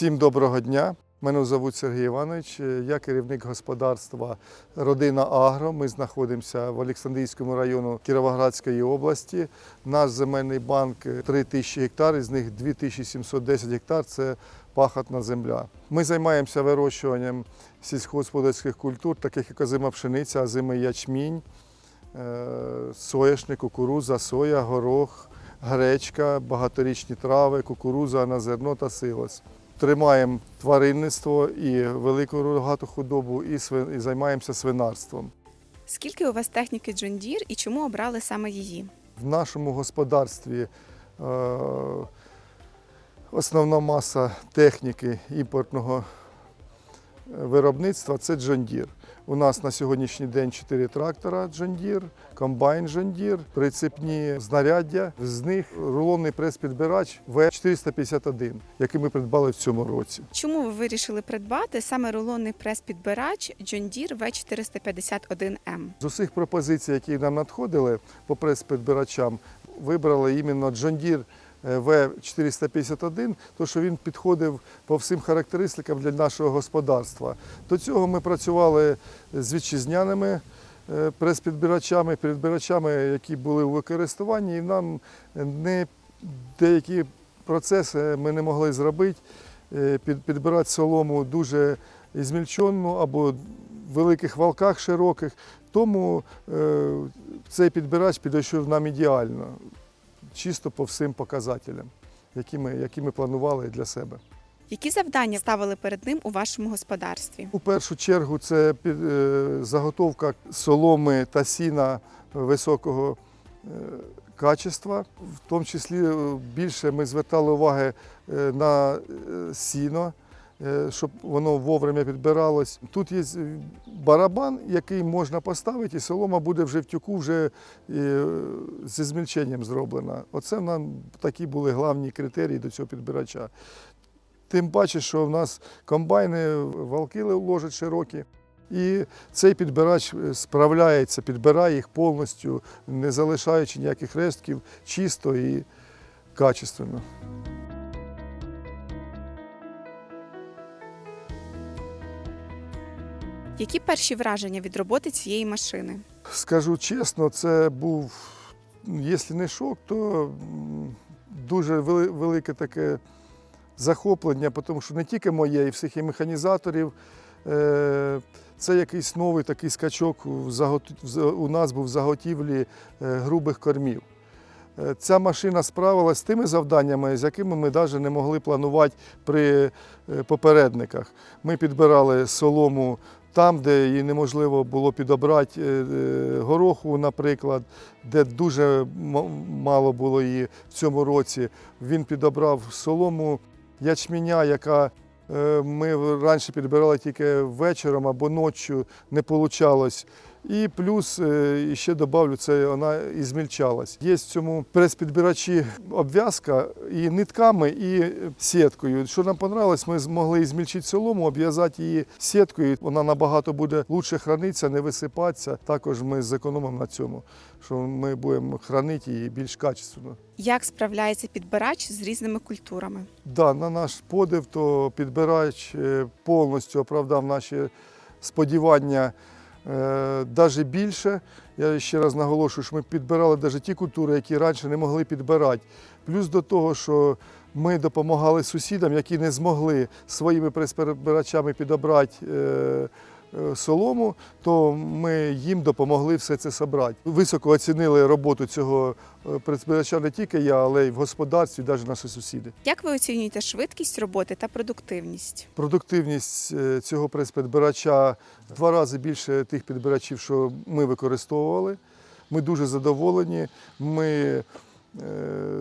Всім доброго дня. Мене звуть Сергій Іванович. Я керівник господарства Родина Агро. Ми знаходимося в Олександрійському районі Кіровоградської області. Наш земельний банк 3 тисячі гектар, із них 2710 гектар це пахотна земля. Ми займаємося вирощуванням сільськогосподарських культур, таких як озима пшениця, озимий ячмінь, е, соняшник, кукуруза, соя, горох, гречка, багаторічні трави, кукуруза на зерно та силос. Тримаємо тваринництво і велику рогату худобу, і, свин- і займаємося свинарством. Скільки у вас техніки Джондір і чому обрали саме її? В нашому господарстві е, основна маса техніки імпортного е, виробництва це Deere. У нас на сьогоднішній день 4 трактора Джандір, комбайн Джандір, прицепні знаряддя. З них рулонний прес-підбирач В451, який ми придбали в цьому році. Чому ви вирішили придбати саме рулонний прес-підбирач Джандір В451М? З усіх пропозицій, які нам надходили по прес-підбирачам, вибрали іменно Джандір Е, В451, то що він підходив по всім характеристикам для нашого господарства. До цього ми працювали з вітчизняними е, прес-підбирачами, підбирачами, які були у використанні, і нам не деякі процеси ми не могли зробити, е, підбирати солому дуже ізмільчонну або в великих валках широких. Тому цей підбирач підійшов нам ідеально чисто по всім показателям, які ми, які ми планували для себе. Які завдання ставили перед ним у вашому господарстві? У першу чергу це е, заготовка соломи та сіна високого е, качества. В тому числі е, більше ми звертали уваги на сіно, щоб воно вовремя підбиралось. Тут є е, барабан, який можна поставити, і солома буде вже в тюку, вже е, зі змільченням зроблена. Оце нам такі були головні критерії до цього підбирача. Тим паче, що в нас комбайни, валки ложать широкі. І цей підбирач е, справляється, підбирає їх повністю, не залишаючи ніяких рештків, чисто і качественно. Які перші враження від роботи цієї машини? Скажу чесно, це був, якщо не шок, то дуже велике таке захоплення, тому що не тільки моє, і всіх і механізаторів. е, Це якийсь новий такий скачок у нас був в заготівлі е, грубих кормів. Е, Ця машина справилась з тими завданнями, з якими ми навіть не могли планувати при попередниках. Ми підбирали солому там, де її неможливо було підобрати е, е, гороху, наприклад, де дуже мало було її в цьому році. Він підобрав солому ячменя, яка е, ми раніше підбирали тільки вечором або ночі, не вийшло. І плюс е, ще додавлю, це вона і змільчалась. Є в цьому прес-підбирачі обв'язка і нитками, і сіткою. Що нам понравилось, ми змогли змільчити солому, обв'язати її сіткою. Вона набагато буде лучше хранитися, не висипатися. Також ми зекономимо на цьому, що ми будемо хранити її більш качественно. Як справляється підбирач з різними культурами? Да, на наш подив, то підбирач е, повністю оправдав наші сподівання навіть більше. Я ще раз наголошую, що ми підбирали навіть ті культури, які раніше не могли підбирати. Плюс до того, що ми допомагали сусідам, які не змогли своїми прес-перебирачами підобрати е, е, солому, то ми їм допомогли все це зібрати. Високо оцінили роботу цього е, не тільки я, але й в господарстві, навіть наші сусіди. Як ви оцінюєте швидкість роботи та продуктивність? Продуктивність е, цього прес-підбирача в два рази більше тих підбирачів, що ми використовували. Ми дуже задоволені. Ми е,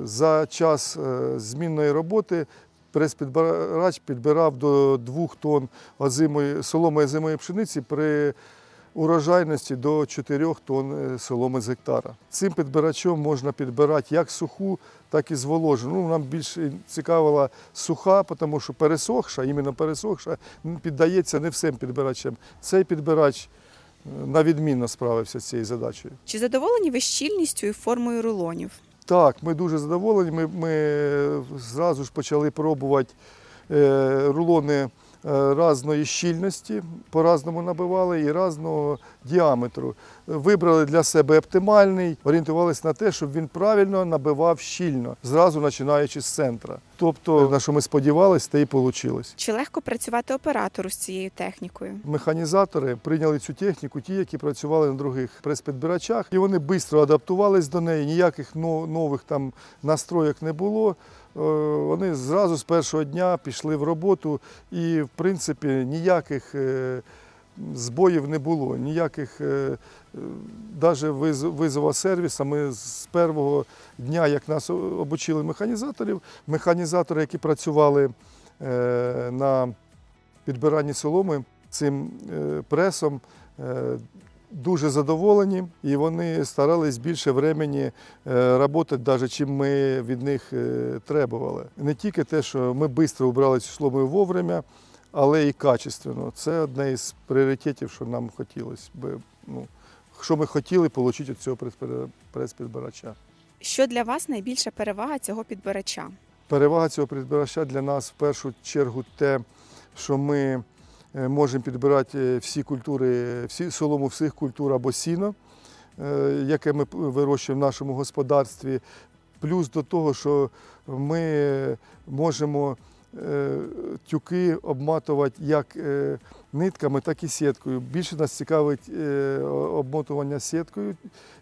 за час е, змінної роботи прес-підбирач підбирав до 2 тонн озимої, соломи озимої пшениці при урожайності до 4 тонн е, соломи з гектара. Цим підбирачом можна підбирати як суху, так і зволожену. Ну, нам більше цікавила суха, тому що пересохша, іменно пересохша, піддається не всім підбирачам. Цей підбирач е, на відмінно справився з цією задачею. Чи задоволені ви щільністю і формою рулонів? Так, ми дуже задоволені. Ми, ми зразу ж почали пробувати е, рулони е, різної щільності, по-разному набивали і різного діаметру. Вибрали для себе оптимальний, орієнтувалися на те, щоб він правильно набивав щільно, зразу починаючи з центра. Тобто, на що ми сподівалися, те і вийшло. Чи легко працювати оператору з цією технікою? Механізатори прийняли цю техніку, ті, які працювали на других прес-підбирачах, і вони швидко адаптувались до неї, ніяких нових там настроєк не було. Е, Вони зразу з першого дня пішли в роботу, і в принципі ніяких е, збоїв не було, ніяких навіть визова сервісу. Ми з першого дня, як нас обучили механізаторів, механізатори, які працювали е, на підбиранні соломи цим е, пресом, е, дуже задоволені, і вони старались більше времени працювати, навіть чим ми від них е, требували. Не тільки те, що ми швидко убрали цю солому вовремя, але і качественно. Це одне із пріоритетів, що нам хотілося би. Ну, що ми хотіли отримати від цього прес- прес-підбирача. Що для вас найбільша перевага цього підбирача? Перевага цього підбирача для нас в першу чергу те, що ми е, можемо підбирати е, всі культури, всі солому всіх культур або сіно, е, яке ми вирощуємо в нашому господарстві. Плюс до того, що ми можемо е, тюки обматувати як е, нитками, так і сіткою. Більше нас цікавить е, обмотування сіткою.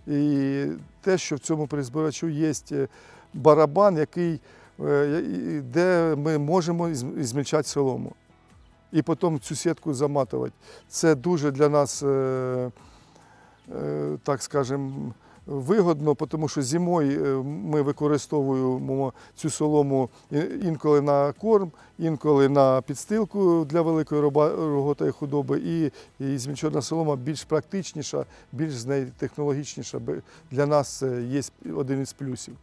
І те, що в цьому призбирачу є е, барабан, який е, де ми можемо змільчати солому. І потім цю сітку заматувати. Це дуже для нас, е, е, так скажемо, вигодно, тому що зимою е, ми використовуємо цю солому інколи на корм, інколи на підстилку для великої роба- рогатої худоби. І, і змільчена солома більш практичніша, більш з неї технологічніша. Для нас це є один із плюсів.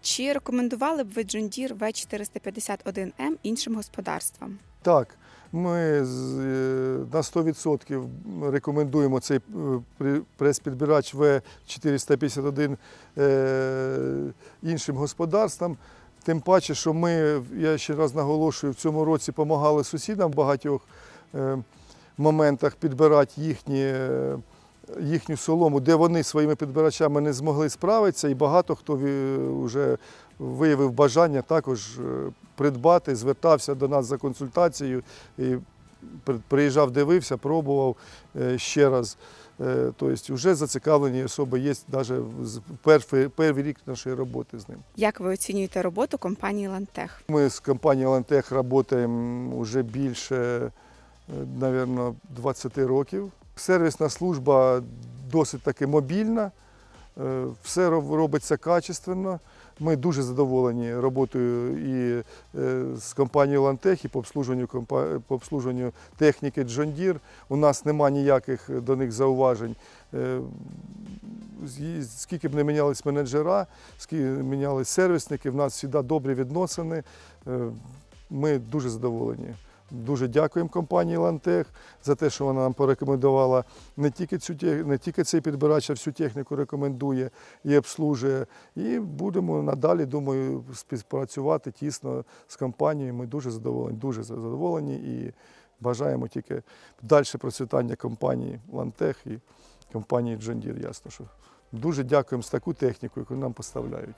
Чи рекомендували б ви Deere V451M іншим господарствам? Так, ми е, на 100% рекомендуємо цей е, прес-підбирач В451 е, іншим господарствам. Тим паче, що ми, я ще раз наголошую, в цьому році допомагали сусідам в багатьох моментах підбирати їхні, їхню солому, де вони своїми підбирачами не змогли справитися, і багато хто вже виявив бажання також придбати, звертався до нас за консультацією і приїжджав, дивився, пробував е, ще раз. Е, Тобто вже зацікавлені особи є навіть перший, перший рік нашої роботи з ним. Як ви оцінюєте роботу компанії Лантех? Ми з компанією Лантех працюємо вже більше, мабуть, 20 років. Сервісна служба досить таки мобільна, е, все робиться качественно. Ми дуже задоволені роботою і е, з компанією Лантех, і по обслужуванню, по обслужуванню техніки Deere. У нас нема ніяких до них зауважень. Е, Скільки б не мінялись менеджера, скільки мінялись сервісники, в нас завжди добрі відносини. Е, Ми дуже задоволені. Дуже дякуємо компанії Лантех за те, що вона нам порекомендувала не тільки цю не тільки цей підбирач, а всю техніку рекомендує і обслужує. І будемо надалі, думаю, співпрацювати тісно з компанією. Ми дуже задоволені, дуже задоволені і бажаємо тільки далі процвітання компанії Лантех і компанії Deere, ясно, що дуже дякуємо за таку техніку, яку нам поставляють.